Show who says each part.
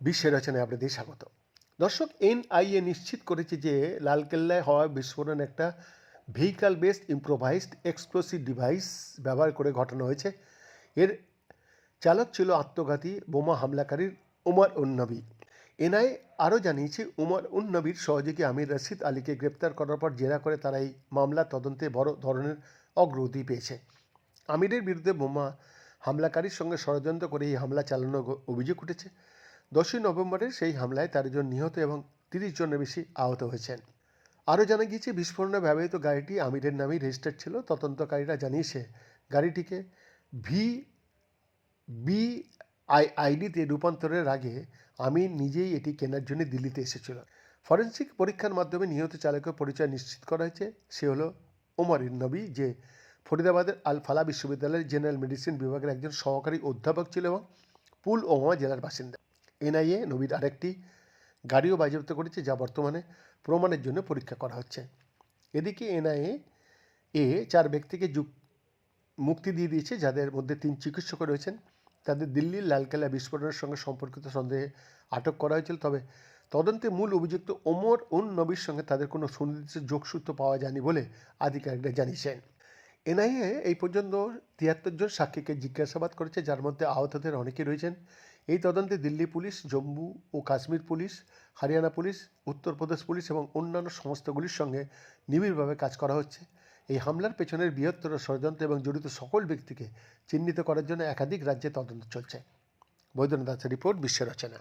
Speaker 1: বিশ্বের রচনায় আপনাদের স্বাগত। দর্শক, এনআইএ নিশ্চিত করেছে যে লালকেল্লায় হওয়া বিস্ফোরণ একটা vehicle based improvised explosive device ব্যবহার করে ঘটানো হয়েছে। এর চালক ছিল আত্মঘাতী বোমা হামলাকারীর উমর উন্নবী এনআইএ আরও জানিয়েছে, উমর উন্নবীর সহযোগী আমির রশিদ আলীকে গ্রেপ্তার করার পর জেরা করে তারা এই মামলার তদন্তে বড় ধরনের অগ্রগতি পেয়েছে। আমিরের বিরুদ্ধে বোমা হামলাকারীর সঙ্গে ষড়যন্ত্র করে এই হামলা চালানোর অভিযোগ উঠেছে। দশই নভেম্বরের সেই হামলায় তেরো জন নিহত এবং তিরিশ জনের বেশি আহত হয়েছেন। আরও জানা গিয়েছে, বিস্ফোরণে ব্যবহৃত গাড়িটি আমিরের নামেই রেজিস্টার্ড ছিল। তদন্তকারীরা জানিয়েছে, গাড়িটিকে ভি বি আই আইডিতে রূপান্তরের আগে আমি নিজেই এটি কেনার জন্য দিল্লিতে এসেছিল। ফরেন্সিক পরীক্ষার মাধ্যমে নিহত চালকের পরিচয় নিশ্চিত করা হয়েছে। সে হলো ওমর নবী, যে ফরিদাবাদের আল ফালা বিশ্ববিদ্যালয়ের জেনারেল মেডিসিন বিভাগের একজন সহকারী অধ্যাপক ছিল এবং পুল ওমা জেলার বাসিন্দা। এনআইএ নবীর আরেকটি গাড়িও বাজেয়াপ্ত করেছে যা বর্তমানে প্রমাণের জন্য পরীক্ষা করা হচ্ছে। এদিকে এনআইএ এ চার ব্যক্তিকে যুক, মুক্তি দিয়ে দিয়েছে যাদের মধ্যে তিন চিকিৎসক রয়েছেন। তাদের দিল্লির লালকেল্লা বিস্ফোরণের সঙ্গে সম্পর্কিত সন্দেহে আটক করা হয়েছিল, তবে তদন্তে মূল অভিযুক্ত ওমর উন নবীর সঙ্গে তাদের কোনো সুনির্দিষ্ট যোগসূত্র পাওয়া যায়নি বলে আধিকারিকরা জানিয়েছেন। এনআইএ এই পর্যন্ত তিয়াত্তর জন সাক্ষীকে জিজ্ঞাসাবাদ করেছে, যার মধ্যে আহতদের অনেকে রয়েছেন। এই তদন্তে দিল্লি পুলিশ, জম্মু ও Kashmir police, Haryana police, Uttar Pradesh police এবং অন্যান্য সংস্থাগুলির সঙ্গে নিবিড়ভাবে কাজ করা হচ্ছে। এই হামলার পেছনের বৃহত্তর ষড়যন্ত্র এবং জড়িত সকল ব্যক্তিকে চিহ্নিত করার জন্য একাধিক রাজ্যে তদন্ত চলছে। বৈদ্যনাথ দাসের রিপোর্ট, বিশ্ব রচনা।